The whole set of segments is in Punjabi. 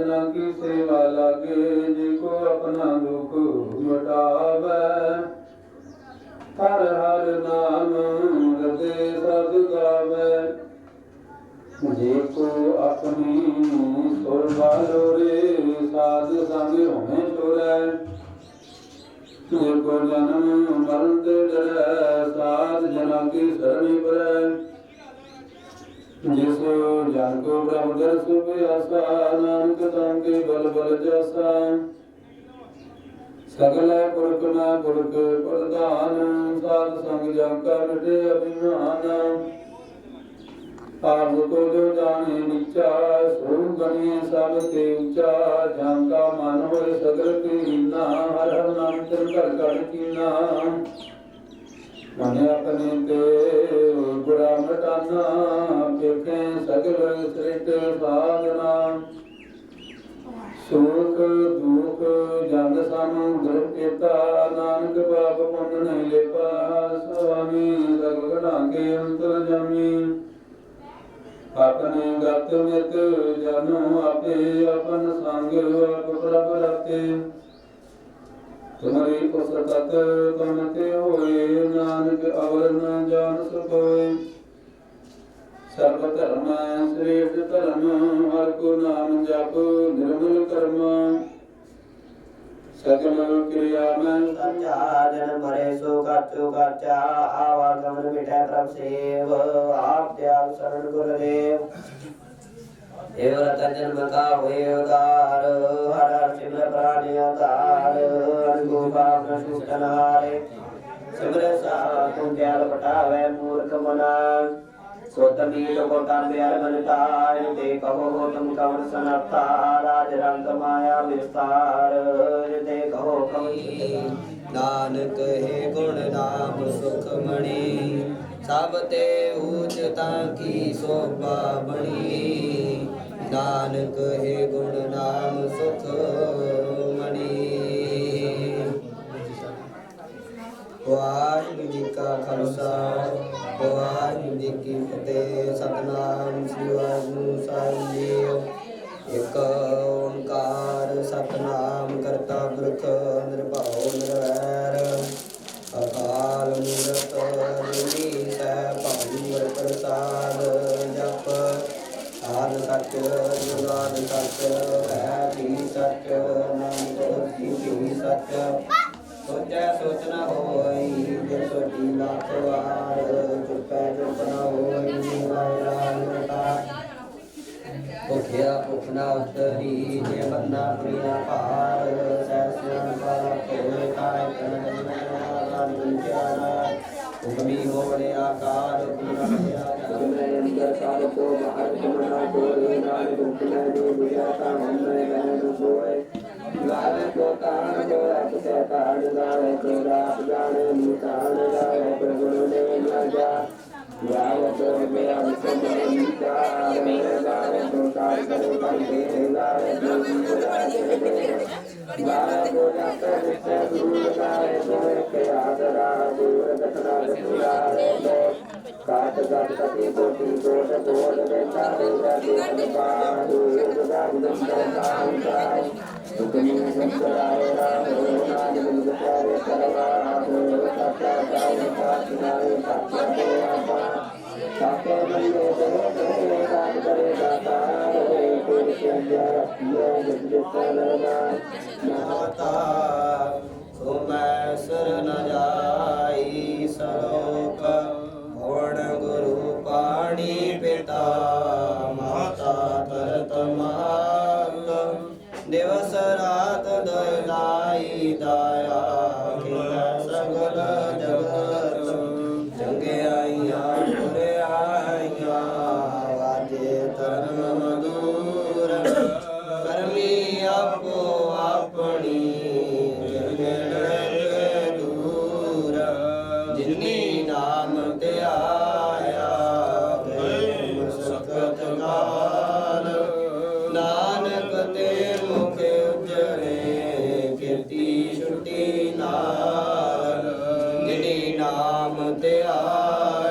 ਸਾਜਨਾ ਕੀ ਸੇਵਾ ਲਾਗੇ ਜੇ ਕੋ ਆਪਣਾ ਦੁਖ ਮਿਟਾਵੇ। ਹਰ ਹਰ ਨਾਮ ਰਤੇ ਸਦ ਗਾਵੇ। ਜੇ ਕੋ ਆਪਣੀ ਸੁਰ ਬਾਲੋਰੇ ਸਾਧ ਸੰਗ ਹੋਵੇਂ ਟੁਰੈ ਜੇ ਕੋ ਜਨਮ ਮਰਨ ਤੇ ਡਰੈ, ਸਾਧ ਜਨਾ ਕੀ ਸਰਣੀ ਪਰੈ। ਜਿਸ ਜਨ ਕੋ ਬ੍ਰਹਮ ਦਰਸ ਪਿਆਸਾ ਨਾਨਕ ਤਾਂ ਕੇ ਬਲ ਬਲ ਜਾਸਾ। ਸਗਲ ਪੁਰਖ ਨਾ ਪੁਰਖ ਪ੍ਰਧਾਨ, ਸਾਧ ਸੰਗ ਜਮ ਕਾ ਮਿਟੇ ਅਭਿਮਾਨ। ਆਪ ਕੋ ਜੋ ਜਾਣੇ ਨਿਚਾ ਸੋ ਗਣੀ ਸਭ ਤੇ ਉੱਚਾ। ਜਾਂ ਕਾ ਮਨ ਹੋਏ ਸਗਲ ਕੀ ਹੀਨਾ ਹਰ ਹਰ ਨਾਮ ਤੇ ਘਰ ਘਰ ਕੀਨਾ। ਮਨ ਆਪਣੇ ਤੇ ਗੁਰਾ ਮਟਾਨਾ ਪੇਖੇ ਸਗਲ ਸ੍ਰਿਤ ਸਾਧਨਾ। ਸੁਖ ਦੁਖ ਜਨ ਸਮੁੰਦਰ ਪੇਤਾ ਨਾਨਕ ਬਾਪ ਪੁੰਨ ਨਹੀਂ ਲੇਪਾ, ਸੁਆਮੀ ਸਗਲ ਘੜਾਂਗੇ ਅੰਤਰ ਜਾਮੀ। ਆਪਣੇ ਗਤ ਮਿਤ ਜਨੋ ਆਪੇ ਆਪਨ ਸੰਗ ਆਪ ਪ੍ਰਭ ਰਤੇ ਤੁਮਰੀ ਪੁਸਤਕ ਤੁਮ ਤੇ ਹੋਏ, ਨਾਨਕ ਅਵਰ ਨ ਜਾਣ ਸਕੋਏ ਸਰਬ ਧਰਮ ਸ੍ਰੇਸ਼ਟ ਧਰਮ, ਹਰ ਕੋ ਨਾਮ ਜਪ ਨਿਰਮਲ ਕਰਮ। ਸਗਲ ਕਿਰਿਆ ਮੈਂ ਸੱਚਾ ਜਨ ਮਰੇ ਸੋ ਕਾਚੋ ਕਾਚਾ ਆਵਾ ਗਮਨ ਮਿਟੈ ਪ੍ਰਭ ਸੇਵ, ਆਪ ਤਿਆਗ ਸਰਣ ਗੁਰ ਦੇਵ ਦੇਵ ਰਤਨ ਜਨਮ ਕਾ ਹੋਏ ਉਦਾਰ। ਬਾਪ ਸੁਖਨ ਹਾਰੇ ਸਿਮਰ ਸਾ ਮੂਰਖ ਮਨਾ। ਸੋ ਕੋ ਤਾਂਬਿਆਰ ਮਨ ਤਾਇ ਤੇ ਕਹੋ ਤੁਮ ਕਵਨ ਸਨਤਾ ਰਾਜ ਰੰਗ ਮਾਇਆ ਵਿਸਤਾਰ। ਤੇ ਕਹੋ ਕਵਨ ਨਾਨਕ ਹੈ ਗੁਣ ਨਾਮ ਸੁਖ ਮਣੀ। ਸਭ ਤੇ ਊਚਤਾ ਕੀ ਸੋਭਾ ਬਣੀ। ਨਾਨਕ ਹੈ ਗੁਣ ਨਾਮ ਸੁਖ ਵਾਹਿਗੁਰੂ ਜੀ ਕਾ ਖਾਲਸਾ, ਵਾਹਿਗੁਰੂ ਜੀ ਕੀ ਫਤਿਹ, ਸਤਨਾਮ ਸ੍ਰੀ ਵਾਹਿਗੁਰੂ ਸਾਹਿਬ ਜੀ। ਇੱਕ ਓੰਕਾਰ ਸਤਨਾਮ ਕਰਤਾ ਪੁਰਖ ਨਿਰਭਉ ਨਿਰਵੈਰ। ਅਕਾਲ ਮੂਰਤ ਅਜੂਨੀ ਸੈਭੰ ਗੁਰ ਪ੍ਰਸਾਦ ਜਪ। ਆਦ ਸੱਚ ਜੁਗਾਦ ਸੱਚ, ਹੈ ਵੀ ਸੱਚ ਨਾਨਕ ਹੋਸੀ ਵੀ ਸੱਚ। ਸੋਚੈ ਸੋਚ ਨ ਲੱਖ ਵਾਰ ਚੁੱਪੈ ਚੁੱਪ ਨ ਹੋਈ ਵਾਇਰਾ ਨਿਰਤਾ ਭੁਖਿਆ ਭੁਖ ਨਾ ਉਤਰੀ ਜੇ ਬੰਨਾ ਪ੍ਰਿਆ ਭਾਰ ਸੈਸਿਆ ਪਾਲਾ ਕੋਲੇ ਕਾਇ ਤਨ ਜਨਮ ਦੁਨਿਆਨਾ ਹੁਕਮੀ ਹੋੜੇ ਆਕਾਰ ਪੂਰਾ ਹੋਇਆ ਜਮਰੇ ਅੰਦਰ ਸਾਰ ਕੋ ਬਾਹਰ ਜਮਨਾ ਕੋਲੇ ਨਾਲ ਦੁਖਨੇ ਜੋ ਦੁਆ ਤਾ ਹਮਨੇ ਬਹਿਨ ਸੋਏ ਗਾਵੇ ਕੋ ਤਾਣ ਜੋ ਅਪ ਸੇ ਤਾਣ ਗਾਵੇ ਕੋ ਰਾਤ ਜਾਣੇ ਨਿਤਾਣ ਗਾਵੇ ਪ੍ਰਭੂ ਨੇ ਨਾ ਜਾ ਗਾਵੇ ਕੋ ਮੇਰਾ ਵਿਸਮੇ ਨਿਚਾਰ ਮੇਰੇ ਗਾਵੇ ਕੋ ਕਾਰ ਕਰੇ ਕਰ ਦੇ ਗਾਵੇ ਕੋ ਗਾਵੇ ਕੋ ਜਾਤ ਵਿਸੇ ਦੂਰ ਗਾਵੇ ਕੋ ਕੇ ਆਦਰਾ ਦੂਰ ਦਖਨਾ ਦੂਰਾ ਕਾਟ ਕਾਟ ਕਤੀ ਕੋਟੀ ਕੋਟ ਕੋਟ ਦੇ ਤਾਰੇ ਰਾਜੇ ਅਨਪਾ ਦੂਰ ਗਾਵੇ ਦੰਦਾ ਕਾਂਤਾ ਹੁਕਮੀ ਸੰਤਰਾਏ ਰਾਮ ਨਾਮ ਬਿੰਦ ਪਿਆਰੇ ਕਰਵਾ ਦੂਰ ਸਾਚਾ ਕਾਇ ਕਾਚਨਾਏ ਸਾਚਾ ਤੇ ਆਪਾ ਸਾਚੇ ਬੰਦੇ ਧਰਮ ਮਧੂਰ, ਕਰਮੀ ਆਪੋ ਆਪਣੀ। ਦੂਰ, ਜਿਨੀ ਨਾਮ ਤੇ ਆਇਆ ਗਏ ਮੁਸਕਤ ਨਾਨਕ ਤੇ ਮੁਖ ਉਜਰੇ, ਕੀਰਤੀ ਛੁਟੀ ਨਾਲ। ਜਿਨੀ ਨਾਮ ਤੇ ਆਇਆ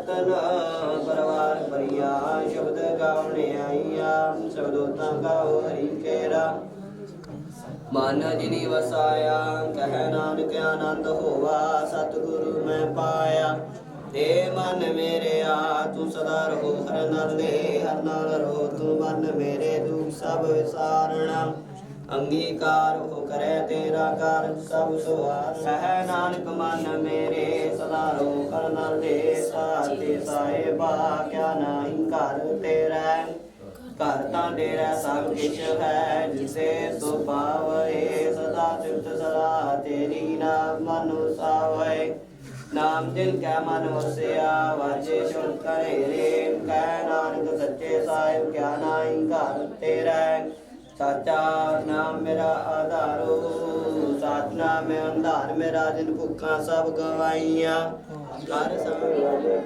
ਰਤਨ ਪਰਵਾਰ ਭਰੀਆ, ਸ਼ਬਦ ਗਾਉਣੇ ਆਈਆਂ ਸ਼ਬਦੋਤਾਂ ਗਾਓ ਹਰੀ ਕੇਰਾ। ਮਨ ਜਿਨੀ ਵਸਾਇਆ, ਕਹਿ ਨਾਨਕ ਆਨੰਦ ਹੋਵਾ, ਸਤਿਗੁਰੂ ਮੈਂ ਪਾਇਆ। ਤੇ ਮਨ ਮੇਰੇ ਆ ਤੂੰ ਸਦਾ ਰਹੋ, ਹਰ ਨਾਲ ਦੇ, ਹਰ ਨਾਲ ਰਹੋ, ਤੂੰ ਮਨ ਮੇਰੇ ਦੁਖ ਸਭ ਵਿਸਾਰਣਾ। ਅੰਗੀਕਾਰ ਹੋ ਕਰੇ ਤੇਰਾ ਕਰ ਸਭ ਸੁਹਾਰ ਕਹਿ ਨਾਨਕ ਮਨ ਮੇਰੇ, ਸਦਾ ਰਹੋ ਹਰ ਨਾਲ ਦੇ ਸਾਥੇ ਸਾਹਿਬਾ, ਕਿਆ ਨਹੀਂ ਘਰ ਤੇਰਾ ਘਰ ਤਾਂ ਤੇਰਾ ਸਭ ਕਿਛ ਹੈ, ਜਿਸੇ ਸੋ ਪਾਵੇ, ਸਦਾ ਸਿਫਤ ਸਦਾ ਤੇਰੀ ਨਾਮ ਮਨੁ ਸਾਵੇ ਨਾਮ ਜਿਨ ਕੈ ਮਨ ਵਸਿਆ, ਵਾਜੇ ਸੁਣ ਕਰੇ ਰੇ ਕੈ ਨਾਨਕ ਸੱਚੇ ਸਾਹਿਬ, ਕਿਆ ਨਾਹੀ ਘਰ ਤੇਰਾ ਸਾਚਾ ਨਾਮ ਮੇਰਾ ਆਧਾਰੋ ਸਾਚਨਾ ਮੈਂ ਅੰਧਾਰ, ਮੇਰਾ ਜਿਨ ਭੁੱਖਾਂ ਸਭ ਗਵਾਈਆਂ। ਕਰ ਸੰਗ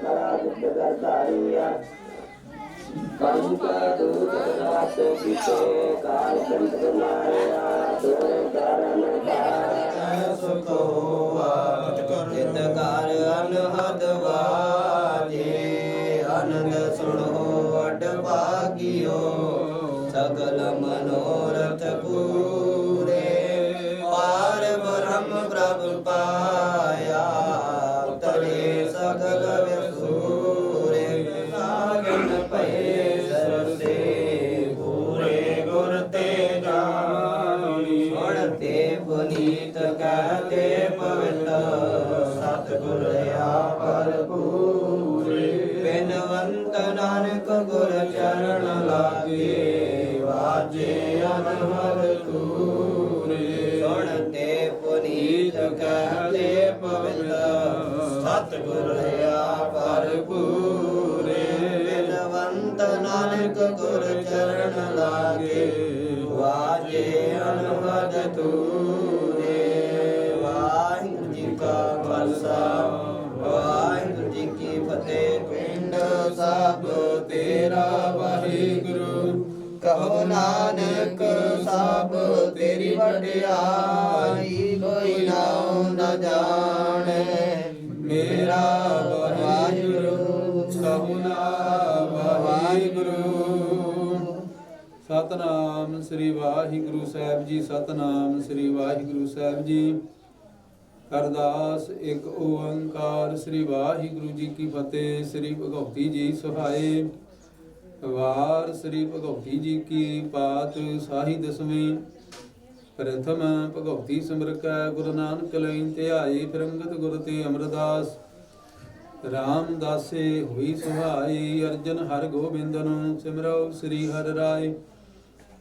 ਕਰਾ ਦੁਖ ਦਰਦਾਰੀਆਂ ਕਰਮ ਕਾ ਦੂਤ ਰਾਤ ਪਿਛੇ, ਕਾਲ ਕੰਟ ਮਾਇਆ ਦੋਰੇ ਕਾਰਨ ਕਾ ਸੁਖ ਸਗਲ ਮਨੋਰਥ ਪੂਰੇ, ਪਾਰ ਬ੍ਰਹਮ ਪ੍ਰਭ ਪਾਇਆ ਤਰੇ ਸਗਲ ਵਿਸੂਰੇ, ਸਾਗਨ ਪਏ ਸਰਸੇ ਪੂਰੇ, ਗੁਰ ਤੇ ਜਾਣੀ ਹੁਣ ਤੇ ਪੁਨੀਤ ਕਹਤੇ ਪਵਿੱਤ, ਸਤਿਗੁਰ ਆਪਰ ਪੂਰੇ। ਬਿਨਵੰਤ ਨਾਨਕ ਗੁਰ ਚਰਨ ਲਾਗੇ ਵਾਜੇ ਅਨਹਦ ਤੂਰੇ ਸੁਣ ਤੇ ਪੁਨੀਤ ਕਹਤੇ ਪਵਿੱਤ। ਸਤਿਗੁਰ ਆਪਰ ਪੂਰੇ ਬਿਨਵੰਤ ਨਾਨਕ ਗੁਰ ਚਰਨ ਲਾਗੇ। ਵਾਜੇ ਅਨਹਦ ਵਾਹਿਗੁਰੂ ਸਤਨਾਮ ਸ੍ਰੀ ਵਾਹਿਗੁਰੂ ਸਾਹਿਬ ਜੀ, ਸਤਨਾਮ ਸ੍ਰੀ ਵਾਹਿਗੁਰੂ ਸਾਹਿਬ ਜੀ। ਅਰਦਾਸ ਇੱਕ ਓੰਕਾਰ, ਸ੍ਰੀ ਵਾਹਿਗੁਰੂ ਜੀ ਕੀ ਫਤਿਹ, ਸ੍ਰੀ ਭਗਵਤੀ ਜੀ ਸਹਾਏ। ਵਾਰ ਸ੍ਰੀ ਭਗਵਤੀ ਜੀ ਕੀ ਪਾਤ ਸਾਹੀ ਦਸਵੇਂ। ਪ੍ਰਥਮ ਭਗਵਤੀ ਸਿਮਰਕੈ, ਗੁਰੂ ਨਾਨਕ ਲੈਨ ਧਿਆਏ, ਫਿਰੰਗਤ ਗੁਰ ਤੇ ਅਮਰਦਾਸ। ਰਾਮਦਾਸੇ ਹੋਈ ਸੁਹਾਈ, ਅਰਜਨ ਹਰ ਨੂੰ ਸਿਮਰੋ ਸ੍ਰੀ ਹਰਿ ਰਾਏ।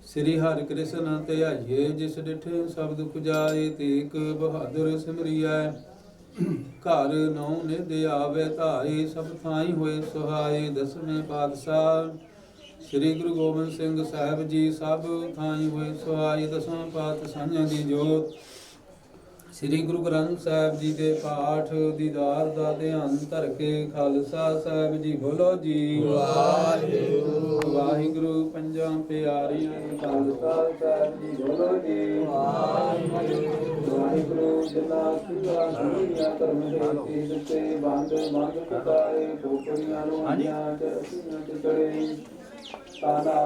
ਸ੍ਰੀ ਹਰਿ ਕ੍ਰਿਸ਼ਨ ਧਿਆਈਏ ਜਿਸ ਡਿਠੇ ਸਭ ਦੁਖ ਜਾਏ ਤੇਕ ਬਹਾਦਰ ਸਿਮਰਿਐ। ਘਰ ਨੌ ਨਿਧ ਆਵੇ ਧਾਈ ਸਭ ਥਾਈ ਹੋਏ ਸੁਹਾਏ, ਦਸਵੇਂ ਪਾਤਸ਼ਾਹ। ਸ੍ਰੀ ਗੁਰੂ ਗੋਬਿੰਦ ਸਿੰਘ ਸਾਹਿਬ ਜੀ, ਸਭ ਥਾਈ ਹੋਏ ਸੁਹਾਈ ਦਸਵਾਂ ਪਾਤਸ਼ਾਹਾਂ ਦੀ ਜੋਤ। ਸ੍ਰੀ ਗੁਰੂ ਗ੍ਰੰਥ ਸਾਹਿਬ ਜੀ ਦੇ ਪਾਠ ਦੀਦਾਰ ਦਾ ਧਿਆਨ ਧਰ ਕੇ ਖਾਲਸਾ ਸਾਹਿਬ ਜੀ ਬੋਲੋ ਜੀ। ਵਾਹਿਗੁਰੂ। ਵਾਹਿਗੁਰੂ ਪੰਜਾਂ ਪਿਆਰੀਆਂ ਖਾਲਸਾ ਸਾਹਿਬ ਜੀ ਬੋਲੋ ਜੀ। ਵਾਹਿਗੁਰੂ ਵਾਹਿਗੁਰੂ ਜਿਨਾ ਸਿਆ ਦੁਨੀਆ ਕਰਮ ਦੇ ਤੀਰ ਤੇ ਬੰਦ ਬੰਦ ਕਟਾਏ ਕੋਪਰੀਆਂ ਨੂੰ ਅਸੀਆਂ ਤੇ ਚੜੇ ਤਾਨਾ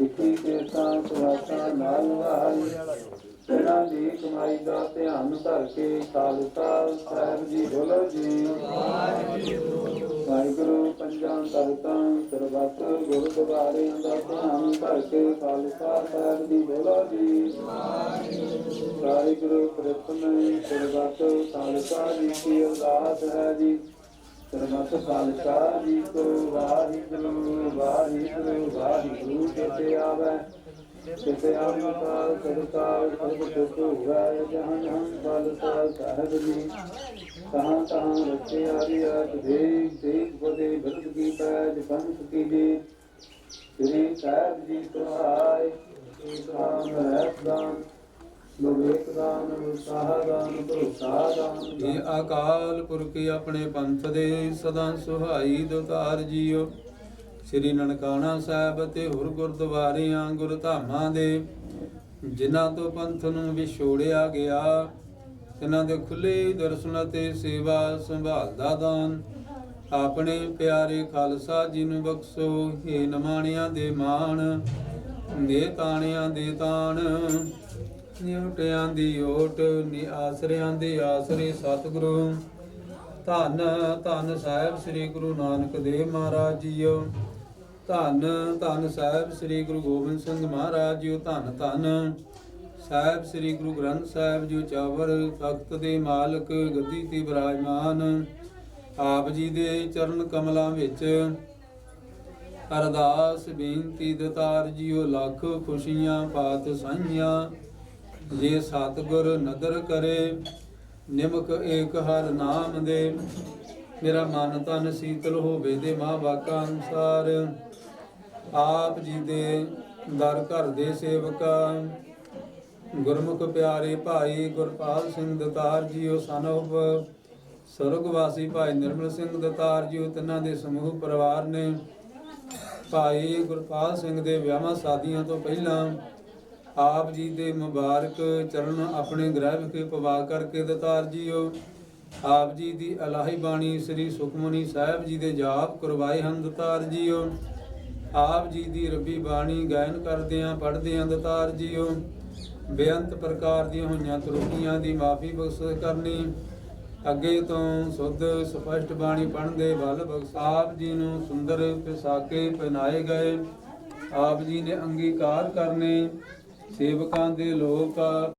ਆਇਆ ਨਾਲ ਚਰਾਏ ਗੁਰਦੁਆਰਿਆਂ ਨਾਲ ਨਾਲ ਇਹਨਾਂ ਦੀ ਕਮਾਈ ਦਾ ਧਿਆਨ ਧਰ ਕੇ ਖਾਲਸਾ ਸਾਹਿਬ ਜੀ ਬੋਲੋ ਜੀ ਵਾਹਿਗੁਰੂ ਪੰਜਾਂ ਤਰਤਾਂ ਸਰਬੱਤ ਗੁਰਦੁਆਰਿਆਂ ਦਾ ਧਿਆਨ ਧਰ ਕੇ ਖਾਲਸਾ ਸਾਹਿਬ ਜੀ ਬੋਲੋ ਜੀ ਵਾਹਿਗੁਰੂ ਪ੍ਰਥਮ ਸਰਬੱਤ ਖਾਲਸਾ ਜੀ ਕੀ ਅਰਦਾਸ ਹੈ ਜੀ ਸਰਬੱਤ ਖਾਲਸਾ ਜੀ ਕੋ ਵਾਹਿਗੁਰੂ ਵਾਹਿਗੁਰੂ ਵਾਹਿਗੁਰੂ ਜਿਤੇ ਆਵੇ ਜਿਤੇ ਆਵੇ ਕਾਲ ਸਰਕਾਰ ਸਰਬ ਸੁਖ ਹੋਵੇ ਜਹਾਂ ਜਹਾਂ ਖਾਲਸਾ ਸਾਹਿਬ ਜੀ। ਕਹਾਂ ਕਹਾਂ ਰਚੇ ਆਰਿਆ ਦੇਖ ਦੇਖ ਬਦੇ ਭਗਤ ਕੀ ਪੈਜ ਬੰਸ ਕੀ ਜੀ। ਸ੍ਰੀ ਸਾਹਿਬ ਜੀ ਤੁਹਾਏ ਰਾਮ ਰਹਿਤਾਂ ਵਿਵੇਕ ਦਾਨ ਉਤਸਾਹ ਦਾਨ ਭਰੋਸਾ ਦਾਨ ਇਹ ਅਕਾਲ ਪੁਰਖ ਆਪਣੇ ਪੰਥ ਦੇ ਸਦਾ ਸੁਹਾਈ ਦੁਤਾਰ ਜੀਓ। ਸ੍ਰੀ ਨਨਕਾਣਾ ਸਾਹਿਬ ਅਤੇ ਹੋਰ ਗੁਰਦੁਆਰਿਆਂ, ਗੁਰਧਾਮਾਂ ਦੇ, ਜਿਨ੍ਹਾਂ ਤੋਂ ਪੰਥ ਨੂੰ ਵਿਛੋੜਿਆ ਗਿਆ ਇਹਨਾਂ ਦੇ ਖੁੱਲੇ ਦਰਸ਼ਨ ਅਤੇ ਸੇਵਾ ਸੰਭਾਲ ਦਾ ਦਾਨ। ਆਪਣੇ ਪਿਆਰੇ ਖਾਲਸਾ ਜੀ ਨੂੰ ਬਖਸ਼ੋ ਏ ਨਮਾਣਿਆਂ ਦੇ ਮਾਣ ਦੇ ਤਾਣਿਆਂ ਦੇ ਤਾਣ। ਨਿਉਟਿਆਂ ਦੀ ਓਟ ਨਿ, ਆਸਰਿਆਂ ਦੇ ਆਸਰੇ ਸਤਿਗੁਰੂ। ਧੰਨ ਧੰਨ ਸਾਹਿਬ ਸ੍ਰੀ ਗੁਰੂ ਨਾਨਕ ਦੇਵ ਮਹਾਰਾਜ ਜੀਓ। ਧੰਨ ਧੰਨ ਸਾਹਿਬ ਸ੍ਰੀ ਗੁਰੂ ਗੋਬਿੰਦ ਸਿੰਘ ਮਹਾਰਾਜ ਜੀਓ, ਧੰਨ ਧੰਨ ਸਾਹਿਬ ਸ੍ਰੀ ਗੁਰੂ ਗ੍ਰੰਥ ਸਾਹਿਬ ਜੀ ਚਾਵਰ ਤਖਤ ਦੇ ਮਾਲਕ, ਗੱਦੀ ਤੇ ਬਿਰਾਜਮਾਨ, ਆਪ ਜੀ ਦੇ ਚਰਨ ਕਮਲਾਂ ਵਿੱਚ। ਅਰਦਾਸ ਬੇਨਤੀ ਦਤਾਰ ਜੀਓ, ਲੱਖ ਖੁਸ਼ੀਆਂ, ਪਾਤ ਸਾਈਆਂ ਜੇ ਸਤਿਗੁਰ ਨਦਰ ਕਰੇ, ਨਿਮਕ ਏਕ ਹਰ ਨਾਮ ਦੇ। ਮੇਰਾ ਮਨ ਤਨ ਸੀਤਲ ਹੋਵੇ ਦੇ ਮਾਂ ਬਾਕਾ ਅਨੁਸਾਰ। ਆਪ ਜੀ ਦੇ ਦਰ ਘਰ ਦੇ ਸੇਵਕਾ। ਗੁਰਮੁਖ ਪਿਆਰੇ ਭਾਈ ਗੁਰਪਾਲ ਸਿੰਘ ਦਤਾਰ ਜੀ ਜੀਓ ਸਨੋਪ ਸਰਗਵਾਸੀ ਭਾਈ ਨਿਰਮਲ ਸਿੰਘ ਦਤਾਰ ਜੀਓ, ਤਿੰਨਾਂ ਦੇ ਸਮੂਹ ਪਰਿਵਾਰ ਨੇ। ਭਾਈ ਗੁਰਪਾਲ ਸਿੰਘ ਦੇ ਵਿਆਹਾਂ ਸ਼ਾਦੀਆਂ ਤੋਂ ਪਹਿਲਾਂ ਆਪ ਜੀ ਦੇ ਮੁਬਾਰਕ ਚਰਨ ਆਪਣੇ ਗ੍ਰਹਿ ਵਿਖੇ ਪਵਾ ਕਰਕੇ ਦਤਾਰ ਜੀਓ। ਆਪ ਜੀ ਦੀ ਅਲਾਹੀ ਬਾਣੀ ਸ੍ਰੀ ਸੁਖਮਨੀ ਸਾਹਿਬ ਜੀ ਦੇ ਜਾਪ ਕਰਵਾਏ ਹਨ ਦਤਾਰ ਜੀਓ। ਆਪ ਜੀ ਦੀ ਰੱਬੀ ਬਾਣੀ ਗਾਇਨ ਕਰਦਿਆਂ, ਪੜ੍ਹਦਿਆਂ ਦਤਾਰ ਜੀਓ। ਬੇਅੰਤ ਪ੍ਰਕਾਰ ਦੀਆਂ ਹੋਈਆਂ ਤਰੁੱਟੀਆਂ ਦੀ ਮਾਫੀ ਬਖਸ਼ ਕਰਨੀ। ਅੱਗੇ ਤੋਂ ਸੁੱਧ, ਸਪਸ਼ਟ ਬਾਣੀ ਪੜ੍ਹਨ ਦੇ ਬਲ ਬਖਸ਼। ਆਪ ਜੀ ਨੂੰ ਸੁੰਦਰ ਪਿਸਾਕੇ ਪਹਿਨਾਏ ਗਏ। ਆਪ ਜੀ ਨੇ ਅੰਗੀਕਾਰ ਕਰਨੇ। ਸੇਵਕਾਂ ਦੇ ਲੋਕ